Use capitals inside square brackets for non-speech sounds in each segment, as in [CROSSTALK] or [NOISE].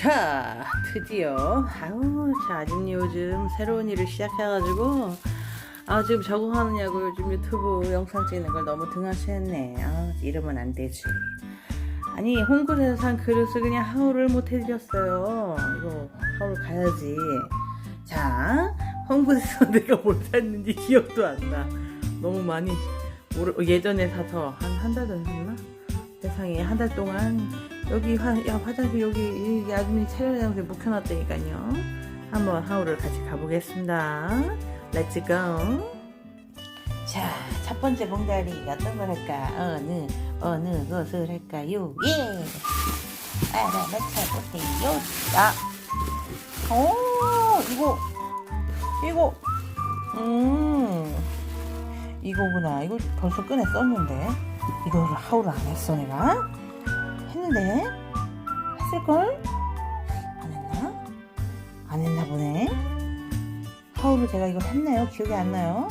자, 드디어 아우, 자, 아줌니 요즘 새로운 일을 시작해가지고 아 지금 적응하느냐고 요즘 유튜브 영상 찍는 걸 너무 등하시했네. 아 이러면 안 되지. 아니 홍콩에서 산 그릇을 그냥 하울을 못 해드렸어요. 이거 하울 가야지. 자, 홍콩에서 [LAUGHS] 내가 뭘 샀는지 기억도 안 나. 너무 많이 예전에 사서 한 한 달 전에 샀나? 세상에 한 달 동안 여기 화, 야, 화장실 여기 이 아줌이 촬영장소에 묵혀놨다니까요. 한번 하울을 같이 가보겠습니다. 렛츠 고. 자, 첫 번째 봉다리 어떤 걸 할까? 어느 어느 것을 할까요? 예. 알아맞혀 보세요. 아, 오, 이거 이거 음 이거구나. 이거 벌써 끈에 썼는데 이거를 하울을 안 했어 내가. 했는데 했을걸? 안 했나? 안 했나 보네. 하울을 제가 이거 했나요? 기억이 안 나요?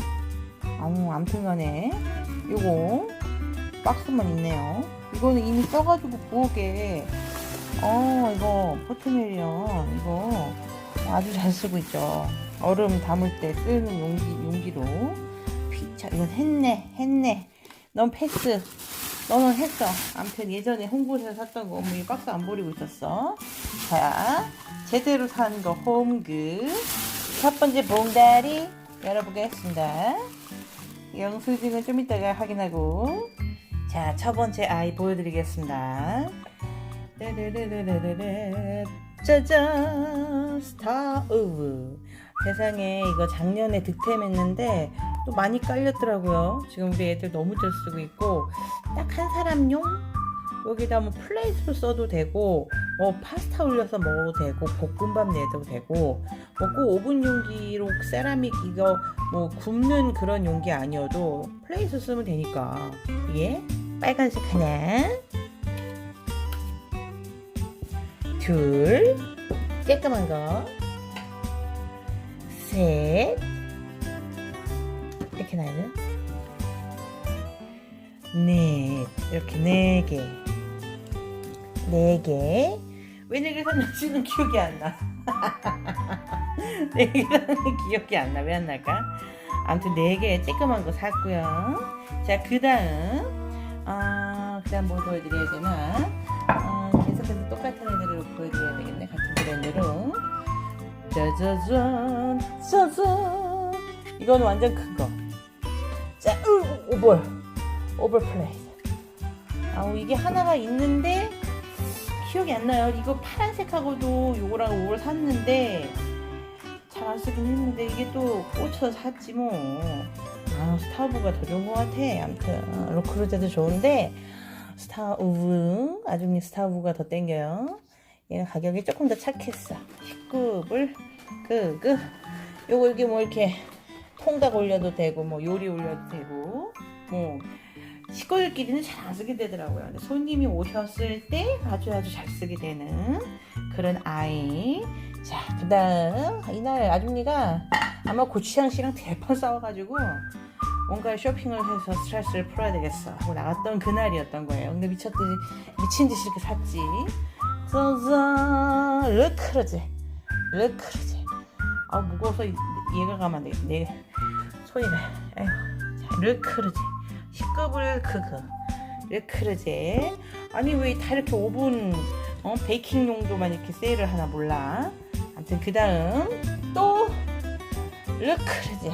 아무 암튼 간에. 요거 박스만 있네요. 이거는 이미 써가지고 부엌에. 어 이거 포트메리언 이거 아주 잘 쓰고 있죠. 얼음 담을 때 쓰는 용기, 용기로. 피자 이건 했네 했네. 넌 패스 너는 했어. 아무튼 예전에 홍보에서 샀던 거 어머니 박스 안 버리고 있었어. 자, 제대로 산 거 홈그. 첫 번째 봉다리 열어보겠습니다. 영수증은 좀 이따가 확인하고. 자, 첫 번째 아이 보여드리겠습니다. 르르르르르르 짜잔 스타 오브 세상에 이거 작년에 득템했는데 또 많이 깔렸더라고요. 지금 우리 애들 너무 잘 쓰고 있고 딱 한 사람용? 여기다 뭐 플레이트로 써도 되고 뭐 파스타 올려서 먹어도 되고 볶음밥 내도 되고 뭐꼭 오븐 용기로 세라믹 이거 뭐 굽는 그런 용기 아니어도 플레이트 쓰면 되니까. 이게 빨간색 하나. 둘. 쬐끄만 거셋 이렇게 나는 넷 이렇게 네 개. 네 개. 왜네개 샀는지는 기억이 안 나. [LAUGHS] 네개 샀는지 기억이 안 나. 왜 안 날까? 아무튼 네 개 쬐끄만 거 샀고요. 자, 그 다음, 아, 그 다음 뭐 보여드려야 되나? 어, 계속해서 똑같은 애들을 보여드려야 되겠네. 같은 브랜드로. 짜자잔, 짜잔. 이건 완전 큰 거. 자, 으, 오버. 오버플레이스. 아우, 이게 하나가 있는데, 기억이 안 나요. 이거 파란색하고도 요거랑 요걸 샀는데, 잘 안 쓰긴 했는데, 이게 또 꽂혀서 샀지 뭐. 아, 스타우브가 더 좋은 것 같아. 아무튼, 로크루제도 좋은데, 스타우브, 아줌니 스타우브가 더 땡겨요. 얘는 가격이 조금 더 착했어. 19불, 그, 그, 요거 이게 뭐 이렇게, 통닭 올려도 되고 뭐 요리 올려도 되고 뭐 식구들끼리는 잘 안 쓰게 되더라고요. 근데 손님이 오셨을 때 아주 아주 잘 쓰게 되는 그런 아이. 자, 그 다음 이날 아줌니가 아마 고추장 씨랑 대판 싸워가지고 뭔가 쇼핑을 해서 스트레스를 풀어야 되겠어 하고 나갔던 그날이었던 거예요. 근데 미쳤듯이 미친 듯이 이렇게 샀지. 짜잔, 르크르제, 르크르제. 아 무거워서 얘가 가면 안 되겠네. 내 손이가. 에휴. 자, 르크르제. 19불 그거. 르크르제. 아니 왜 다 이렇게 오븐 어, 베이킹 용도만 이렇게 세일을 하나 몰라. 아무튼 그 다음 또 르크르제.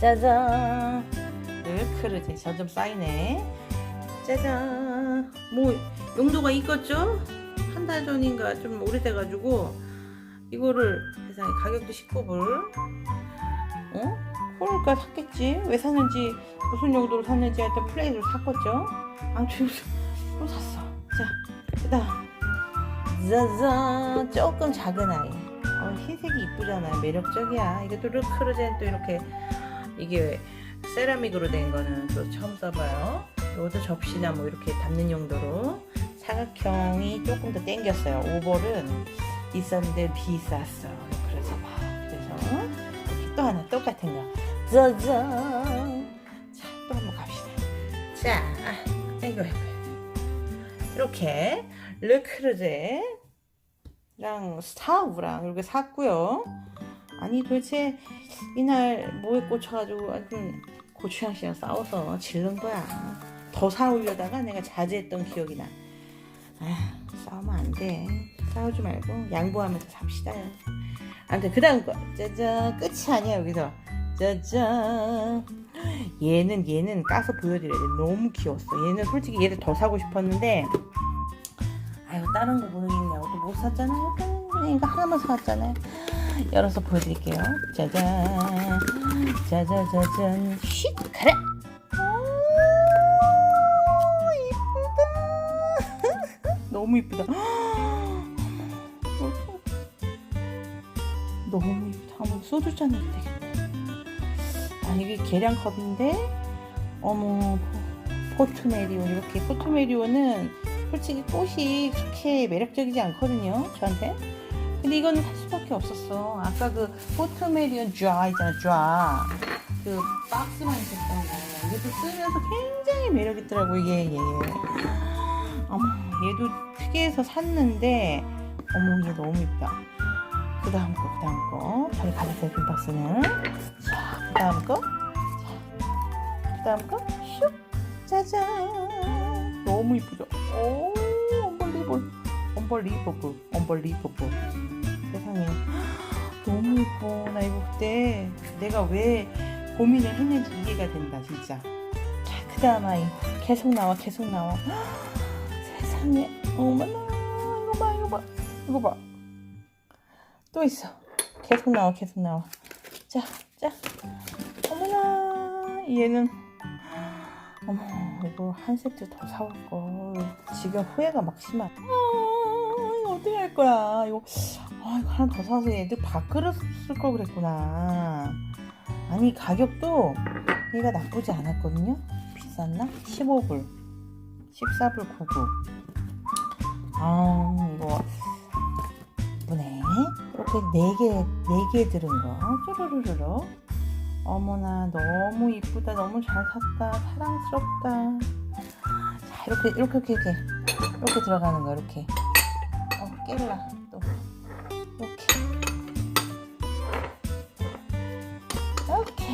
짜잔. 르크르제. 점점 쌓이네. 짜잔. 뭐 용도가 있겠죠? 한 달 전인가 좀 오래돼가지고 이거를 세상에 가격도 19불 어? 그러니까 샀겠지? 왜 샀는지 무슨 용도로 샀는지 하여튼 플레이를 샀겠죠? [LAUGHS] 또 샀어. 자 그 다음. 짜잔 조금 작은 아이. 어, 흰색이 이쁘잖아요 매력적이야. 이것도 르크르젠 또 이렇게 이게 세라믹으로 된 거는 또 처음 써봐요. 이것도 접시나 뭐 이렇게 담는 용도로. 사각형이 조금 더 땡겼어요. 오벌은 있었는데 비쌌어 똑같은 거 짜잔 자 또 한번 갑시다 자 아이고 아이고 이렇게 르크르제 스타우랑 이렇게 샀고요. 아니 도대체 이날 뭐에 꽂혀가지고 완전 고추장 씨랑 싸워서 질른 거야. 더 사오려다가 내가 자제했던 기억이 나. 아, 싸우면 안 돼. 싸우지 말고 양보하면서 삽시다요. 아무튼 그 다음 거. 짜잔. 끝이 아니야 여기서. 짜잔. 얘는 얘는 까서 보여드려야 돼. 너무 귀여웠어. 얘는 솔직히 얘를 더 사고 싶었는데 아유 다른 거 모르겠냐고 또 못 샀잖아요 그러니까 하나만 사왔잖아요 열어서 보여드릴게요. 짜잔. 짜자자잔. 쉿! 가라! 오, 이쁘다. [LAUGHS] 너무 이쁘다 너무 한번 소주잔 해도 되겠다 아 이게 계량컵인데 어머 포- 포트메리온 이렇게 포트메리온은 솔직히 꽃이 그렇게 매력적이지 않거든요 저한테. 근데 이거는 살 수밖에 없었어. 아까 그 포트메리온 좌 있잖아 좌 그 박스만 있었던 거. 이것도 쓰면서 굉장히 매력 있더라고 이게 얘 어머 얘도 특이해서 샀는데 어머 얘 너무 이쁘다 그 다음 거, 그 다음 거. 저희 빈 박스는. 자, 그 다음 거. 자, 그 다음 거. 슉! 짜잔! 너무 이쁘죠? 오, 언벌리볼. 언벌리버블. 언벌리버블. 세상에. 너무 이뻐. 나 이거 그때 내가 왜 고민을 했는지 이해가 된다, 진짜. 자, 그 다음 아이. 계속 나와, 계속 나와. [GASPS] 세상에. 어머나. 이거 봐, 이거 봐. 이거 봐. 또 있어. 계속 나와, 계속 나와. 자, 자. 어머나, 얘는. 어머, 이거 한 세트 더 사올 걸. 지금 후회가 막 심하. 아, 어떻게 할 거야. 이거, 아, 이거 하나 더 사서 얘들 밥그릇 쓸 걸 그랬구나. 아니, 가격도 얘가 나쁘지 않았거든요. 비쌌나? 15불. 14불 99. 아, 이거. 예쁘네. 이렇게 네 개, 네 개 들은 거. 쭈루루루루. 어머나, 너무 이쁘다. 너무 잘 샀다. 사랑스럽다. 자, 이렇게, 이렇게, 이렇게, 이렇게. 이렇게 들어가는 거, 이렇게. 어, 깰라. 또. 이렇게. 이렇게.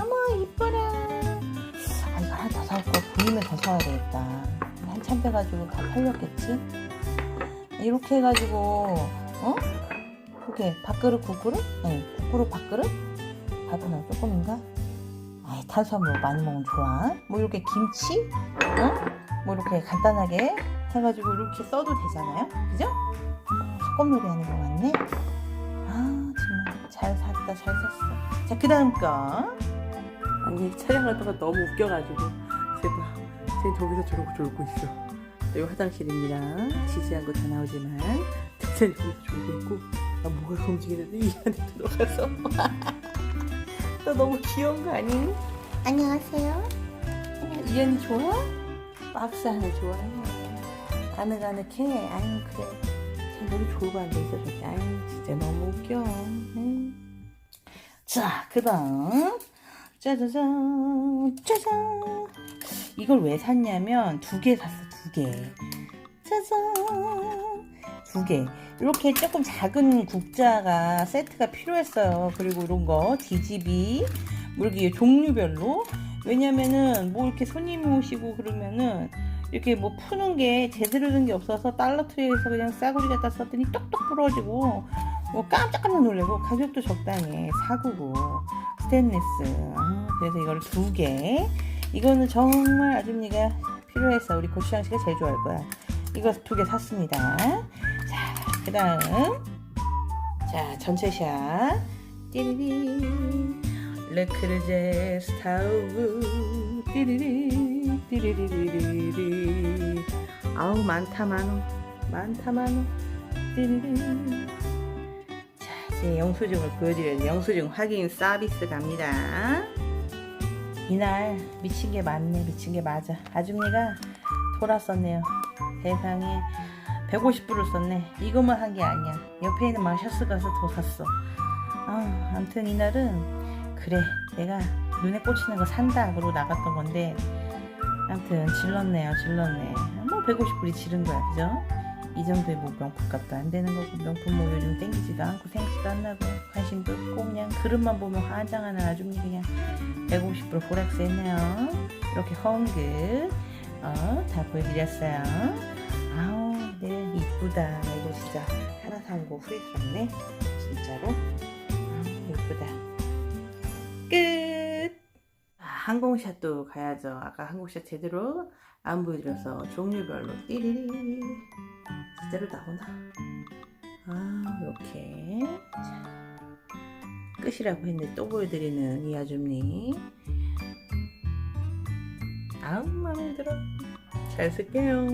어머, 이뻐라. 아, 이거 하나 더 사올 걸. 보이면 더 사와야 되겠다. 한참 돼가지고 다 팔렸겠지? 이렇게 해가지고, 어? 이렇게 밥그릇 국그릇? 네, 국그릇 밥그릇? 밥은 조금인가? 아이 탄수화물 많이 먹으면 좋아. 뭐 이렇게 김치? 어? 뭐 이렇게 간단하게 해가지고 이렇게 써도 되잖아요. 그죠? 어, 소꿉놀이 하는 거 같네. 아 정말 잘 샀다 잘 샀어. 자 그 다음 거. 아니 촬영하다가 너무 웃겨가지고 제가 제 저기서 저러고 졸고 있어. 여기 화장실입니다. 지지한 거 다 나오지만 [LAUGHS] 대체 여기서 졸고 있고 나 뭐가 움직이는데 이 안에 들어가서 [LAUGHS] 너 너무 귀여운 거 아니? 안녕하세요. 이현이 좋아? 박스 하나 좋아해. 아늑아늑해. 아유 그래. 참 너무 졸고 앉아 있어 저기. 아유 진짜 너무 웃겨. 응. 자 그다음 짜자잔 짜잔 이걸 왜 샀냐면 두 개 샀어 두 개. 짜잔 두 개. 이렇게 조금 작은 국자가 세트가 필요했어요. 그리고 이런 거 DGB 뭐 이렇게 종류별로. 왜냐면은 뭐 이렇게 손님이 오시고 그러면은 이렇게 뭐 푸는 게 제대로 된 게 없어서 달러트리에서 그냥 싸구리 갖다 썼더니 똑똑 부러지고 뭐 깜짝깜짝 놀래고 가격도 적당해. 사구고 스테인리스. 아, 그래서 이걸 두 개. 이거는 정말 아줌니가 필요했어 우리 고추장 씨가 제일 좋아할 거야. 이거 두 개 샀습니다. 자 그 다음. 자 전체 샷. 띠리리. 르크르제 스타우브. 띠리리 띠리리리리리. 아우 많다 많어. 많다 많어. 띠리리. 자 이제 영수증을 보여드려요 영수증 확인 서비스 갑니다. 이날 미친 게 맞네. 미친 게 맞아. 아줌니가 돌았었네요. 세상에 150불을 썼네. 이것만 한 게 아니야. 옆에 있는 마셔스 가서 더 샀어. 아 암튼 이날은 그래 내가 눈에 꽂히는 거 산다 그러고 나갔던 건데 암튼 질렀네요 질렀네. 뭐 150불이 지른 거야 그죠? 이 정도의 뭐 명품 값도 안 되는 거고 명품 뭐 요즘 땡기지도 않고 생각도 안 나고 관심도 없고 그냥 그릇만 보면 환장하는 아줌니 그냥 150불 호락스 했네요. 이렇게 헝긋 어, 다 보여드렸어요 네 이쁘다. 이거 진짜 하나 사온 거 후회스럽네. 진짜로? 아 이쁘다. 끝! 아, 항공샷도 가야죠. 아까 항공샷 제대로 안 보여드려서 종류별로 띠리리 제대로 나오나? 아 이렇게. 자, 끝이라고 했는데 또 보여드리는 이 아줌니. 아우 마음에 들어. 잘 쓸게요